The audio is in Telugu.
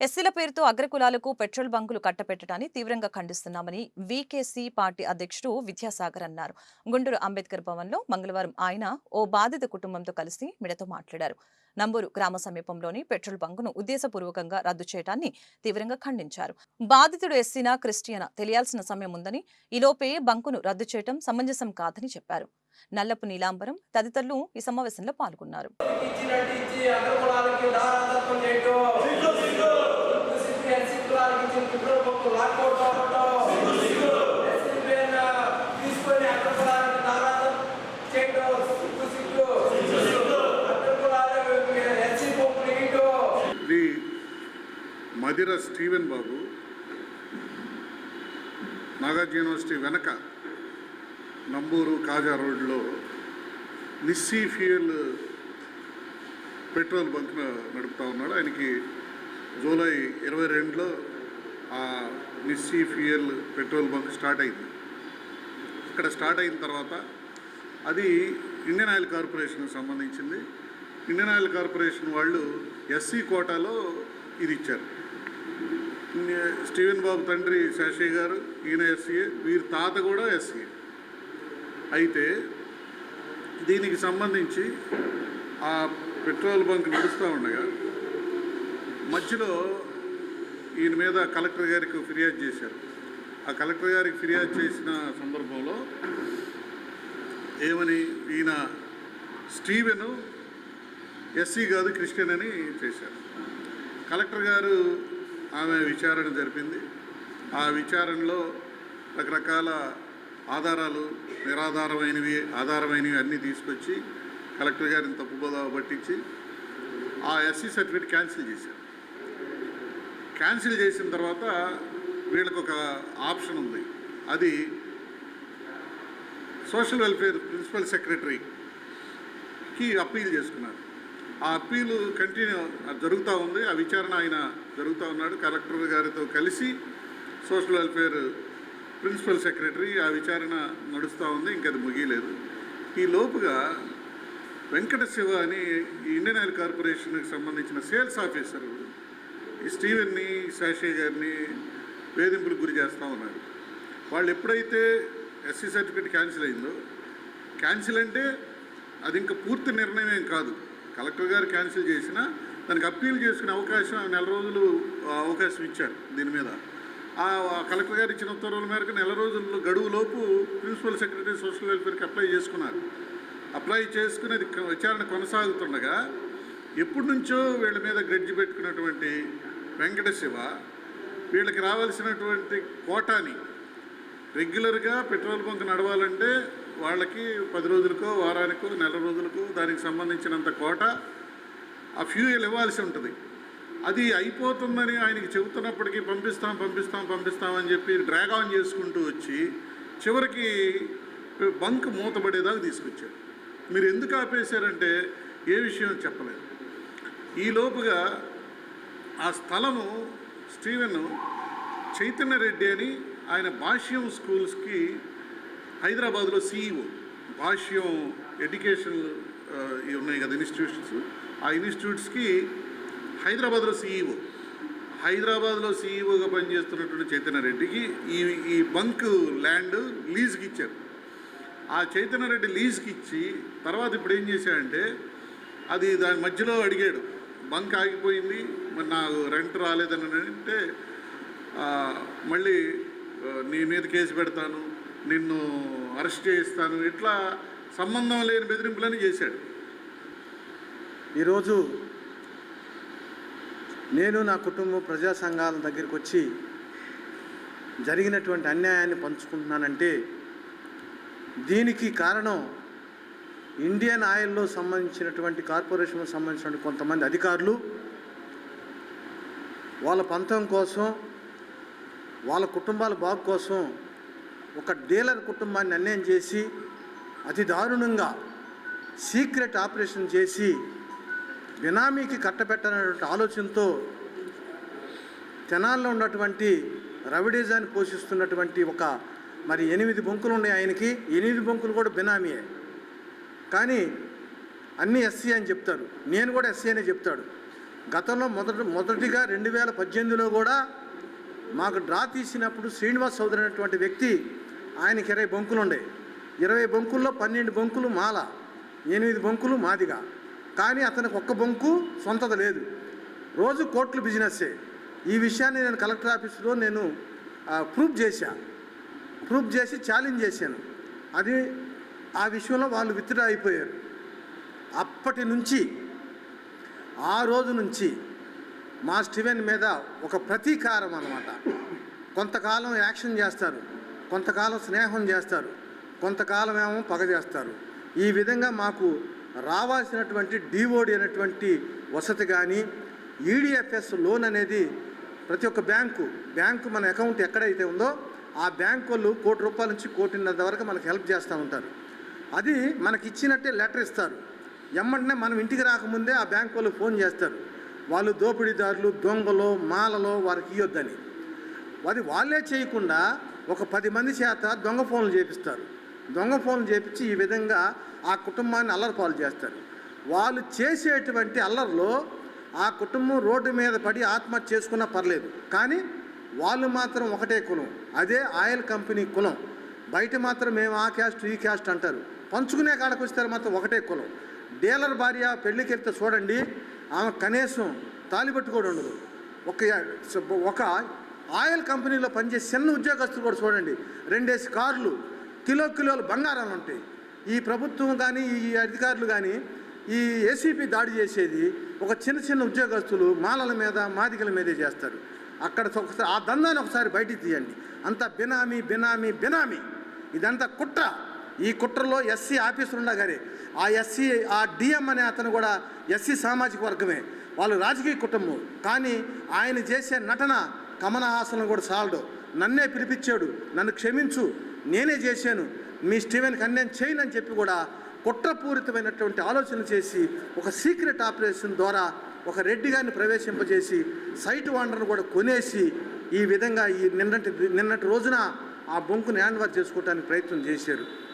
ఎస్సీల పేరుతో అగ్రకులాలకు పెట్రోల్ బంకులు కట్టపెట్టడాన్ని తీవ్రంగా ఖండిస్తున్నామని వీకేసీ పార్టీ అధ్యక్షుడు విద్యాసాగర్ అన్నారు. గుంటూరు అంబేద్కర్ భవన్లో మంగళవారం ఆయన ఓ బాధిత కుటుంబంతో కలిసి మిడతో మాట్లాడారు. నంబూరు గ్రామ సమీపంలోని పెట్రోల్ బంకును ఉద్దేశపూర్వకంగా రద్దు చేయడాన్ని తీవ్రంగా ఖండించారు. బాధితుడు ఎస్సీనా క్రిస్టియనా తెలియాల్సిన సమయం ఉందని ఈలోపే బంకును రద్దు చేయడం సమంజసం కాదని చెప్పారు. నల్లపు నీలాంబరం తదితరులు ఈ సమావేశంలో పాల్గొన్నారు ఇచ్చినట్టు ఇచ్చి అగ్రకులాలకి దారాదత్వం చేయటం సిగ్గు ఎస్సీ కులాలకి ఇచ్చిన పెట్రోల్ పంపు లాక్కోవటం ఎస్సీ పైన తీసుకొని అగ్రకులాలకి దారాదత్వం చేయటం సిగ్గు సిగ్గు అగ్రకులాలకు ఎస్సీ పంపు నెగిటం శ్రీ మధిర స్టీవెన్ బాబు నాగార్జున యూనివర్సిటీ వెనక నంబూరు కాజా రోడ్లో నిస్సీ ఫ్యూయల్ పెట్రోల్ బంక్ నడుపుతా ఉన్నాడు. ఆయనకి జూలై ఇరవై రెండులో ఆ Nissi fuel petrol bunk start అయింది. ఇక్కడ స్టార్ట్ అయిన తర్వాత అది ఇండియన్ ఆయిల్ కార్పొరేషన్కి సంబంధించింది. ఇండియన్ ఆయిల్ కార్పొరేషన్ వాళ్ళు ఎస్సీ కోటాలో ఇది ఇచ్చారు. స్టీవెన్ బాబు తండ్రి శేషయ్య గారు ఈయన ఎస్సీఏ వీరి తాత కూడా ఎస్సీఏ. అయితే దీనికి సంబంధించి ఆ పెట్రోల్ బంక్ నడుస్తూ ఉండగా మధ్యలో ఈయన మీద కలెక్టర్ గారికి ఫిర్యాదు చేశారు. ఆ కలెక్టర్ గారికి ఫిర్యాదు చేసిన సందర్భంలో ఏమని ఈయన స్టీవెను ఎస్సీ కాదు క్రిస్టియన్ అని చేశారు. కలెక్టర్ గారు ఆమె విచారణ జరిపింది. ఆ విచారణలో రకరకాల ఆధారాలు నిరాధారమైనవి ఆధారమైనవి అన్నీ తీసుకొచ్చి కలెక్టర్ గారిని తప్పుబోదా పట్టించి ఆ ఎస్సీ సర్టిఫికేట్ క్యాన్సిల్ చేశారు. క్యాన్సిల్ చేసిన తర్వాత వీళ్ళకి ఒక ఆప్షన్ ఉంది. అది సోషల్ వెల్ఫేర్ ప్రిన్సిపల్ సెక్రటరీకి అప్పీల్ చేసుకున్నారు. ఆ అప్పీలు కంటిన్యూ జరుగుతూ ఉంది. ఆ విచారణ ఆయన జరుగుతూ ఉన్నాడు. కలెక్టర్ గారితో కలిసి సోషల్ వెల్ఫేర్ ప్రిన్సిపల్ సెక్రటరీ ఆ విచారణ నడుస్తూ ఉంది. ఇంకా అది ముగియలేదు. ఈ లోపుగా వెంకట శివ అని ఈ ఇండియన్ ఆయిల్ కార్పొరేషన్కి సంబంధించిన సేల్స్ ఆఫీసర్ ఈ స్టీవెన్ని శాషయ్య గారిని వేధింపులకు గురి చేస్తూ ఉన్నారు. వాళ్ళు ఎప్పుడైతే ఎస్సీ సర్టిఫికేట్ క్యాన్సిల్ అయిందో క్యాన్సిల్ అంటే అది ఇంకా పూర్తి నిర్ణయం ఏం కాదు. కలెక్టర్ గారు క్యాన్సిల్ చేసినా దానికి అప్పీల్ చేసుకునే అవకాశం నెల రోజులు అవకాశం ఇచ్చారు దీని మీద. ఆ కలెక్టర్ గారు ఇచ్చిన ఉత్తర్వుల మేరకు నెల రోజుల్లో గడువులోపు ప్రిన్సిపల్ సెక్రటరీ సోషల్ వెల్ఫేర్కి అప్లై చేసుకున్నారు. అప్లై చేసుకునేది విచారణ కొనసాగుతుండగా ఎప్పటి నుంచో వీళ్ళ మీద గ్రెడ్జి పెట్టుకున్నటువంటి వెంకట శివ వీళ్ళకి రావాల్సినటువంటి కోటాని రెగ్యులర్గా పెట్రోల్ బంక్ నడవాలంటే వాళ్ళకి పది రోజులకో వారానికో నెల రోజులకు దానికి సంబంధించినంత కోట ఆ ఫ్యూయల్ ఇవ్వాల్సి ఉంటుంది. అది అయిపోతుందని ఆయనకి చెబుతున్నప్పటికీ పంపిస్తాం పంపిస్తాం పంపిస్తామని చెప్పి డ్రాగ్ ఆన్ చేసుకుంటూ వచ్చి చివరికి బంక్ మూతపడేదాకా తీసుకొచ్చారు. మీరు ఎందుకు ఆపేశారంటే ఏ విషయం చెప్పలేదు. ఈ లోపుగా ఆ స్థలము స్టీవెన్ చైతన్య రెడ్డి అని ఆయన భాష్యం స్కూల్స్కి హైదరాబాద్లో సీఈఓ భాష్యం ఎడ్యుకేషన్ ఉన్నాయి కదా ఇన్స్టిట్యూషన్స్. ఆ ఇన్స్టిట్యూట్స్కి హైదరాబాద్లో సీఈఓ. హైదరాబాద్లో సీఈఓగా పనిచేస్తున్నటువంటి చైతన్య రెడ్డికి ఈ ఈ బంక్ ల్యాండ్ లీజ్కి ఇచ్చారు. ఆ చైతన్య రెడ్డి లీజ్కి ఇచ్చి తర్వాత ఇప్పుడు ఏం చేశాడంటే అది దాని మధ్యలో అడిగాడు బంక్ ఆగిపోయింది మరి నాకు రెంట్ రాలేదని అంటే మళ్ళీ నీ మీద కేసు పెడతాను నిన్ను అరెస్ట్ చేయిస్తాను. ఇట్లా సంబంధం లేని బెదిరింపులని చేశాడు. ఈరోజు నేను నా కుటుంబం ప్రజా సంఘాల దగ్గరికి వచ్చి జరిగినటువంటి అన్యాయాన్ని పంచుకుంటున్నానంటే దీనికి కారణం ఇండియన్ ఆయిల్లో సంబంధించినటువంటి కార్పొరేషన్కు సంబంధించినటువంటి కొంతమంది అధికారులు వాళ్ళ పంతం కోసం వాళ్ళ కుటుంబాల బాగు కోసం ఒక డీలర్ కుటుంబాన్ని అన్యాయం చేసి అతి దారుణంగా సీక్రెట్ ఆపరేషన్ చేసి బినామీకి కట్టబెట్టాలనేటువంటి ఆలోచనతో తెనాల్లో ఉన్నటువంటి రవిడేజాన్ని పోషిస్తున్నటువంటి ఒక మరి ఎనిమిది బొంకులు ఉన్నాయి ఆయనకి. ఎనిమిది బొంకులు కూడా బినామీయే. కానీ అన్నీ ఎస్సీ అని చెప్తారు. నేను కూడా ఎస్సీ అనే చెప్తాడు. గతంలో మొదటి మొదటిగా రెండు వేల పద్దెనిమిదిలో కూడా మాకు డ్రా తీసినప్పుడు శ్రీనివాస్ చౌదరి అనేటువంటి వ్యక్తి ఆయనకి ఇరవై బొంకులు ఉండే. ఇరవై బొంకుల్లో పన్నెండు బొంకులు మాల ఎనిమిది బొంకులు మాదిగా. కానీ అతనికి ఒక్క బొంకు సొంతత లేదు. రోజు కోట్లు బిజినెస్సే. ఈ విషయాన్ని నేను కలెక్టర్ ఆఫీసులో నేను ప్రూఫ్ చేశా. ప్రూఫ్ చేసి ఛాలెంజ్ చేశాను. అది ఆ విషయంలో వాళ్ళు విత్డ్రా అయిపోయారు. అప్పటి నుంచి ఆ రోజు నుంచి మా స్టీవెన్ మీద ఒక ప్రతీకారం అన్నమాట. కొంతకాలం యాక్షన్ చేస్తారు. కొంతకాలం స్నేహం చేస్తారు కొంతకాలం ఏమో పగ చేస్తారు. ఈ విధంగా మాకు రావాల్సినటువంటి డిఓడి అనేటువంటి వసతి కానీ ఈడిఎఫ్ఎస్ లోన్ అనేది ప్రతి ఒక్క బ్యాంకు బ్యాంకు మన అకౌంట్ ఎక్కడైతే ఉందో ఆ బ్యాంకు వాళ్ళు కోటి రూపాయల నుంచి కోటిన్నర వరకు మనకు హెల్ప్ చేస్తూ ఉంటారు. అది మనకి ఇచ్చినట్టే లెటర్ ఇస్తారు. ఎమ్మంటనే మనం ఇంటికి రాకముందే ఆ బ్యాంక్ వాళ్ళు ఫోన్ చేస్తారు. వాళ్ళు దోపిడీదారులు దొంగలో మాలలో వారికి ఇవ్వద్దని అది వాళ్ళే చేయకుండా ఒక పది మంది చేత దొంగ ఫోన్లు చేపిస్తారు. దొంగ ఫోన్లు చేపించి ఈ విధంగా ఆ కుటుంబాన్ని అల్లరిపాలు చేస్తారు. వాళ్ళు చేసేటువంటి అల్లర్లో ఆ కుటుంబం రోడ్డు మీద పడి ఆత్మహత్య చేసుకున్నా పర్లేదు. కానీ వాళ్ళు మాత్రం ఒకటే కులం. అదే ఆయిల్ కంపెనీ కులం. బయట మాత్రం మేము ఆ క్యాస్ట్ ఈ క్యాస్ట్ అంటారు. పంచుకునే కాడకు వస్తారు మాత్రం ఒకటే కులం. డీలర్ భార్య పెళ్ళికి వెళ్తే చూడండి ఆమె కనీసం తాలిబట్టు కూడా ఉండదు. ఒక ఒక ఆయిల్ కంపెనీలో పనిచేసే చిన్న ఉద్యోగస్తులు కూడా చూడండి. రెండేసి కార్లు కిలో కిలోలు బంగారం ఉంటాయి. ఈ ప్రభుత్వం కానీ ఈ అధికారులు కానీ ఈ ఏసీపీ దాడి చేసేది ఒక చిన్న చిన్న ఉద్యోగస్తులు మాలల మీద మాదికల మీదే చేస్తారు. అక్కడ ఒకసారి ఆ దందాన్ని ఒకసారి బయటికి తీయండి. అంతా బినామీ బినామీ బినామీ. ఇదంతా కుట్ర. ఈ కుట్రలో ఎస్సీ ఆఫీసర్ ఉండగానే ఆ ఎస్సీ ఆ డిఎం అనే అతను కూడా ఎస్సీ సామాజిక వర్గమే. వాళ్ళు రాజకీయ కుటుంబం. కానీ ఆయన చేసే నటన కమలహాసనం కూడా చాలడు నన్నే పిలిపించాడు. నన్ను క్షమించు. నేనే చేశాను. మీ స్టీవెన్కి అన్యాయం చేయను అని చెప్పి కూడా కుట్రపూరితమైనటువంటి ఆలోచన చేసి ఒక సీక్రెట్ ఆపరేషన్ ద్వారా ఒక రెడ్డి గారిని ప్రవేశింపజేసి సైట్ వాండర్ను కూడా కొనేసి ఈ విధంగా ఈ నిన్నటి నిన్నటి రోజున ఆ బొంకుని హ్యాండ్ ఓవర్ చేసుకోవడానికి ప్రయత్నం చేశారు.